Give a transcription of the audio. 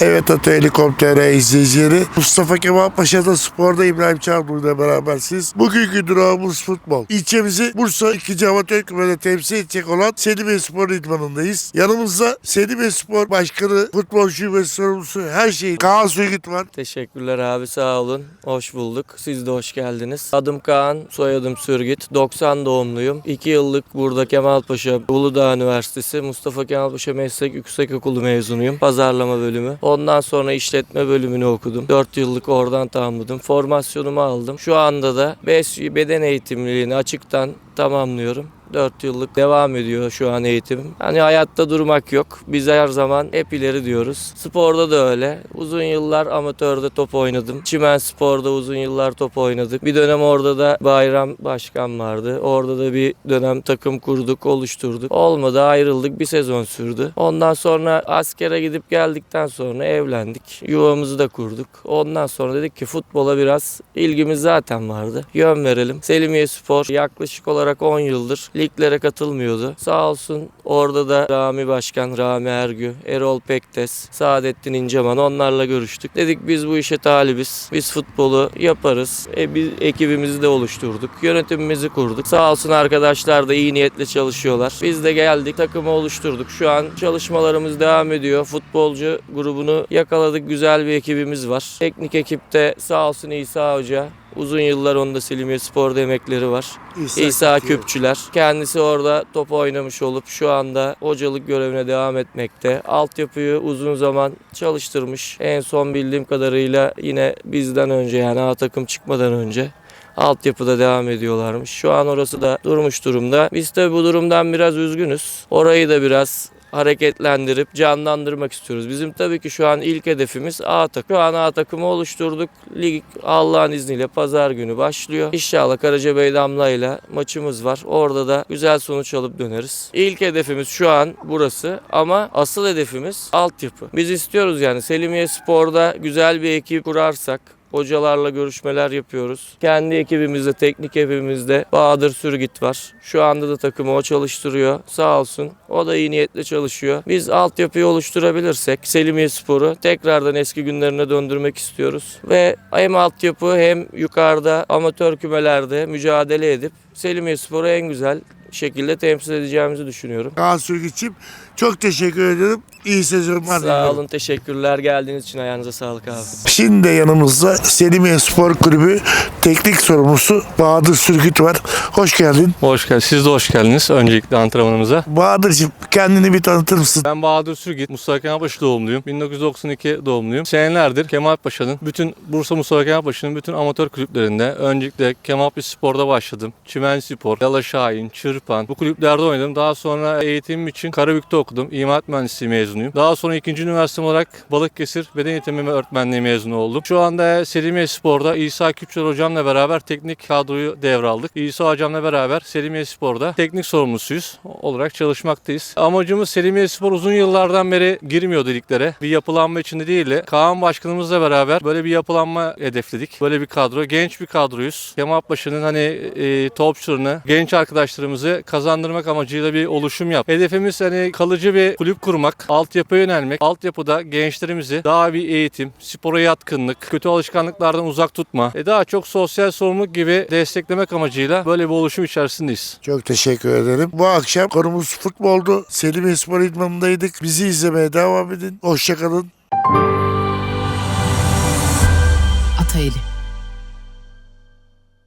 Evet Ata Helikopter izleyicileri. Mustafa Kemal Paşa'da sporda İbrahim ile berabersiniz. Bugünkü durağımız futbol. İlçemizi Bursa 2. Amatör Kümede temsil edecek olan Selimiye Spor İdmanı'ndayız. Yanımızda Selimiye Spor Başkanı, futbol şubesi sorumlusu her şey Kaan Söğüt var. Teşekkürler abi sağ olun. Hoş bulduk. Siz de hoş geldiniz. Adım Kaan, soyadım Sürgit. 90 doğumluyum. 2 yıllık burada Kemalpaşa Uludağ Üniversitesi Mustafa Kemalpaşa Meslek Yüksekokulu mezunuyum. Pazarlama bölümü. Ondan sonra işletme bölümünü okudum. 4 yıllık oradan tamamladım. Formasyonumu aldım. Şu anda da BES beden eğitimliliğini açıktan tamamlıyorum. 4 yıllık devam ediyor şu an eğitimim. Hani hayatta durmak yok. Biz her zaman hep ileri diyoruz. Sporda da öyle. Uzun yıllar amatörde top oynadım. Çimen Spor'da uzun yıllar top oynadık. Bir dönem orada da Bayram Başkan vardı. Orada da bir dönem takım kurduk, oluşturduk. Olmadı ayrıldık. Bir sezon sürdü. Ondan sonra askere gidip geldikten sonra evlendik. Yuvamızı da kurduk. Ondan sonra dedik ki futbola biraz ilgimiz zaten vardı. Yön verelim. Selimiye Spor yaklaşık olarak 10 yıldır liglere katılmıyordu. Sağ olsun orada da Rami Başkan, Rami Ergü, Erol Pektes, Saadettin İnceman onlarla görüştük. Dedik biz bu işe talibiz. Biz futbolu yaparız. E, biz ekibimizi de oluşturduk. Yönetimimizi kurduk. Sağ olsun arkadaşlar da iyi niyetle çalışıyorlar. Biz de geldik takımı oluşturduk. Şu an çalışmalarımız devam ediyor. Futbolcu grubunu yakaladık. Güzel bir ekibimiz var. Teknik ekipte sağ olsun İsa Hoca. Uzun yıllar onda Selimiye Spor'da emekleri var. İsa Küpçüler. Kendisi orada top oynamış olup şu anda hocalık görevine devam etmekte. Altyapıyı uzun zaman çalıştırmış. En son bildiğim kadarıyla yine bizden önce yani A takım çıkmadan önce altyapıda devam ediyorlarmış. Şu an orası da durmuş durumda. Biz tabi bu durumdan biraz üzgünüz. Orayı da biraz hareketlendirip canlandırmak istiyoruz. Bizim tabii ki şu an ilk hedefimiz A takım. Şu an A takımı oluşturduk. Lig Allah'ın izniyle pazar günü başlıyor. İnşallah Karacabey Damla ile maçımız var. Orada da güzel sonuç alıp döneriz. İlk hedefimiz şu an burası ama asıl hedefimiz altyapı. Biz istiyoruz yani Selimiye Spor'da güzel bir ekip kurarsak Hocalarla görüşmeler yapıyoruz. Kendi ekibimizde, teknik ekibimizde Bahadır Sürgit var. Şu anda da takımı o çalıştırıyor. Sağ olsun. O da iyi niyetle çalışıyor. Biz altyapıyı oluşturabilirsek Selimiye Spor'u tekrardan eski günlerine döndürmek istiyoruz. Ve hem altyapı hem yukarıda amatör kümelerde mücadele edip Selimiye Spor'u en güzel şekilde temsil edeceğimizi düşünüyorum. Kaan Söğüt'ciğim çok teşekkür ederim. İyi sezonlar Sağ olun, teşekkürler. Geldiğiniz için ayağınıza sağlık abi. Şimdi de yanımızda Selimiye Spor Kulübü teknik sorumlusu Bahadır Sürgüt var. Hoş geldin. Hoş geldiniz. Siz de hoş geldiniz öncelikle antrenmanımıza. Bahadır'cığım kendini bir tanıtır mısın? Ben Bahadır Sürgit, Mustafa Kemalpaşa doğumluyum. 1992 doğumluyum. Senelerdir Kemalpaşa'nın, bütün Bursa Mustafa Kemalpaşa'nın bütün amatör kulüplerinde öncelikle Kemalpaşa Spor'da başladım. Çimen Spor, Yala Şahin, Çırpan bu kulüplerde oynadım. Daha sonra eğitimim için Karabük'te okudum. İmalat Mühendisliği mezunuyum. Daha sonra ikinci üniversitem olarak Balıkesir Beden Eğitimi ve Öğretmenliği mezunu oldum. Şu anda Selimiye Spor'da İsa Küçüler hocamla beraber teknik kadroyu devraldık. İsa hocamla beraber Selimiye Spor'da teknik sorumlusuyuz olarak çalışmaktayız. Amacımız Selimiye Spor uzun yıllardan beri girmiyor dediklere. Bir yapılanma içinde değil de Kaan Başkanımızla beraber böyle bir yapılanma hedefledik. Böyle bir kadro. Genç bir kadroyuz. Kemalpaşa'nın hani e, topçularını, genç arkadaşlarımızı kazandırmak amacıyla bir oluşum yap. Hedefimiz hani kalıcı bir kulüp kurmak, altyapıya yönelmek. Altyapıda gençlerimizi daha bir eğitim, spora yatkınlık, kötü alışkanlıklardan uzak tutma, e, daha çok sosyal sorumluluk gibi desteklemek amacıyla böyle bir oluşum içerisindeyiz. Çok teşekkür ederim. Bu akşam konumuz futboldu. Selimiye Spor İdmanı'ndaydık. Bizi izlemeye devam edin. Hoşçakalın. Ataeli.